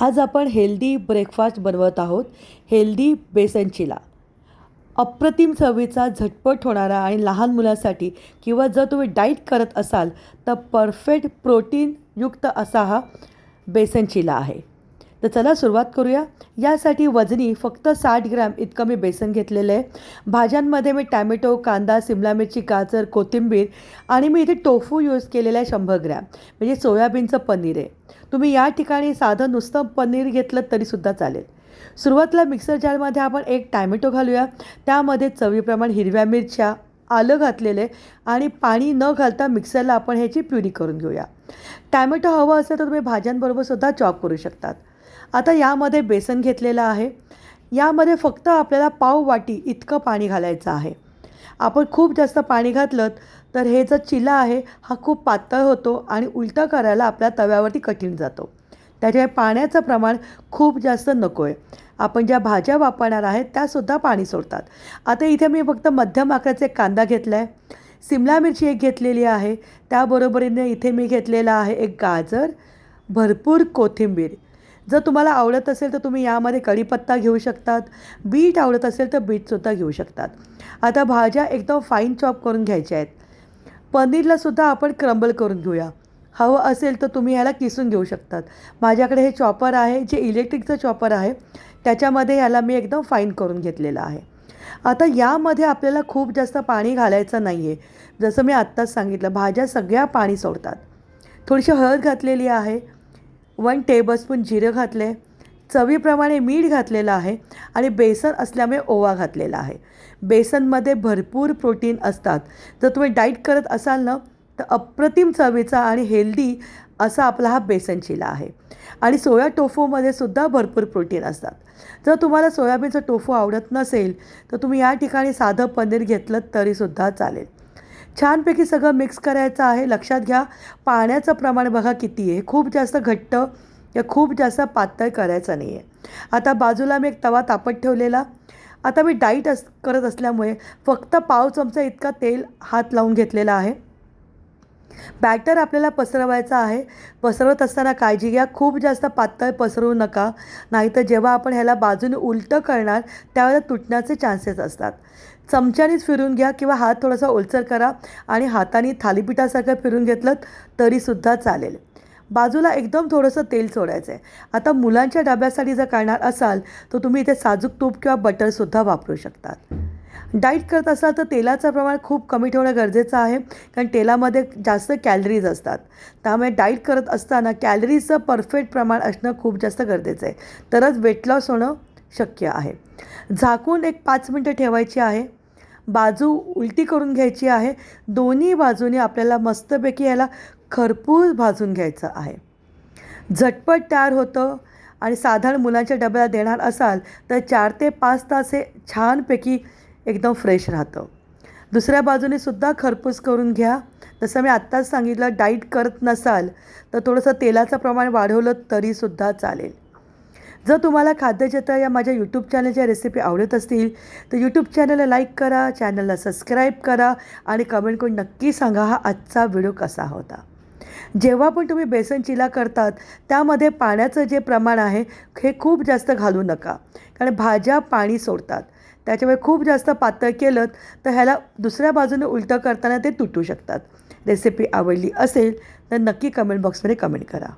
आज आपण healthy breakfast बनवत आहोत हेल्दी बेसन चिला अप्रतिम चवीचा झटपट होणारा आणि लहान मुलांसाठी किंवा जर तुम्ही डाईट करत असाल तर परफेक्ट प्रोटीनयुक्त असा हा बेसन चिला आहे. तर चला सुरुवात करूया. यासाठी वजनी फक्त साठ ग्रॅम इतकं मी बेसन घेतलेलं आहे. भाज्यांमध्ये मी टॅमॅटो कांदा सिमला मिरची गाजर कोथिंबीर आणि मी इथे टोफू यूज केलेलं आहे शंभर ग्रॅम. म्हणजे सोयाबीनचं पनीर आहे. तुम्ही या ठिकाणी साधं नुसतं पनीर घेतलं तरीसुद्धा चालेल. सुरुवातीला मिक्सर जारमध्ये आपण एक टॅमॅटो घालूया. त्यामध्ये चवीप्रमाणे हिरव्या मिरच्या आलं घातलेलं आहे आणि पाणी न घालता मिक्सरला आपण ह्याची प्युरी करून घेऊया. टॅमॅटो हवं असेल तर तुम्ही भाज्यांबरोबरसुद्धा चॉप करू शकतात. आता यामध्ये बेसन घेतलेलं आहे. यामध्ये फक्त आपल्याला पाव वाटी इतकं पाणी घालायचं आहे. आपण खूप जास्त पाणी घातलं तर हे जो चिला आहे हा खूप पातळ होतो आणि उलटं करायला आपल्या तव्यावरती कठीण जातो. त्याच्यामुळे पाण्याचं प्रमाण खूप जास्त नको आहे आपण ज्या भाज्या वापरणार आहेत त्यासुद्धा पाणी सोडतात. आता इथे मी फक्त मध्यम आकाराचा एक कांदा घेतला आहे सिमला मिरची एक घेतलेली आहे. त्याबरोबरीने इथे मी घेतलेला आहे एक गाजर भरपूर कोथिंबीर. जर तुम्हाला आवडत असेल तर तुम्ही यामध्ये कढीपत्ता घेऊ शकतात बीट आवडत असेल तर बीटसुद्धा घेऊ शकतात. आता भाज्या एकदम फाईन चॉप करून घ्यायच्या आहेत. पनीरलासुद्धा आपण क्रंबल करून घेऊया. हवं असेल तर तुम्ही ह्याला किसून घेऊ शकतात. माझ्याकडे हे चॉपर आहे जे इलेक्ट्रिकचं चॉपर आहे त्याच्यामध्ये ह्याला मी एकदम फाईन करून घेतलेलं आहे. आता यामध्ये आपल्याला खूप जास्त पाणी घालायचं नाही आहे जसं मी आत्ताच सांगितलं भाज्या सगळ्या पाणी सोडतात. थोडीशी हळद घातलेली आहे. वन टेबलस्पून जिरं घातले चवीप्रमाणे मीठ घातलेलं आहे आणि बेसन असल्यामुळे ओवा घातलेला आहे. बेसनमध्ये भरपूर प्रोटीन असतात. जर तुम्ही डाईट करत असाल ना तर अप्रतिम चवीचा आणि हेल्दी असा आपला हा बेसन चिला आहे. आणि सोया टोफूमध्ये सुद्धा भरपूर प्रोटीन असतात. जर तुम्हाला सोयाबीनचं टोफू आवडत नसेल तर तुम्ही या ठिकाणी साधं पनीर घेतलं तरीसुद्धा चालेल. छानपैकी सगळं मिक्स करायचं आहे. लक्षात घ्या पाण्याचं प्रमाण बघा किती आहे. खूप जास्त घट्ट या खूप जास्त पातळ करायचं नाही आहे आता बाजूला मी एक तवा तापत ठेवलेला. आता मी डाईट अस करत असल्यामुळे फक्त पाव चमचा इतका तेल हात लावून घेतलेला आहे. बॅटर आपल्याला पसरवायचं आहे. पसरवत असताना काळजी घ्या. खूप जास्त पातळ पसरवू नका. नाहीतर जेव्हा आपण ह्याला बाजूने उलटं करणार त्यावेळेला तुटण्याचे चान्सेस असतात. चमच्यानेच फिरून घ्या किंवा हात थोडासा ओलसर करा आणि हाताने थालीपीठासारखं फिरून घेतलं तरीसुद्धा चालेल. बाजूला एकदम थोडंसं तेल सोडायचं आहे आता मुलांच्या डब्यासाठी जर करणार असाल तर तुम्ही इथे साजूक तूप किंवा बटरसुद्धा वापरू शकतात. डाईट करत असाल तर तेलाचं प्रमाण खूप कमी ठेवणं गरजेचं आहे कारण तेलामध्ये जास्त कॅलरीज असतात. त्यामुळे डाईट करत असताना कॅलरीजचं परफेक्ट प्रमाण असणं खूप जास्त गरजेचं आहे. तरच वेट लॉस होणं शक्य आहे. झाकून एक पाच मिनटं ठेवायची आहे. बाजू उलटी करून घ्यायची आहे. दोन्ही बाजूने आपल्याला मस्तपैकी ह्याला खरपूस भाजून घ्यायचं आहे. झटपट तयार होतं आणि साधारण मुलांच्या डब्याला देणार असाल तर चार ते पाच तास हे छानपैकी एकदम फ्रेश राहतं. दुसऱ्या बाजूने सुद्धा खरपूस करून घ्या. जसं मी आत्ताच सांगितलं डाईट करत नसाल तर थोडंसं तेलाचं प्रमाण वाढवलं तरीसुद्धा चालेल. जर तुम्हाला खाद्यजत्रा या माझ्या यूट्यूब चॅनलच्या रेसिपी आवडत असतील तर यूट्यूब चॅनलला लाईक करा चॅनलला सबस्क्राईब करा आणि कमेंट करून नक्की सांगा हा आजचा व्हिडिओ कसा होता. जेव्हा पण तुम्ही बेसन चिला करतात त्यामध्ये पाण्याचं जे प्रमाण आहे हे खूप जास्त घालू नका. कारण भाज्या पाणी सोडतात. त्याच्यामुळे खूप जास्त पातळ केलं तर ह्याला दुसऱ्या बाजूने उलटं करताना ते तुटू शकतात. रेसिपी आवडली असेल तर नक्की कमेंट बॉक्समध्ये कमेंट करा.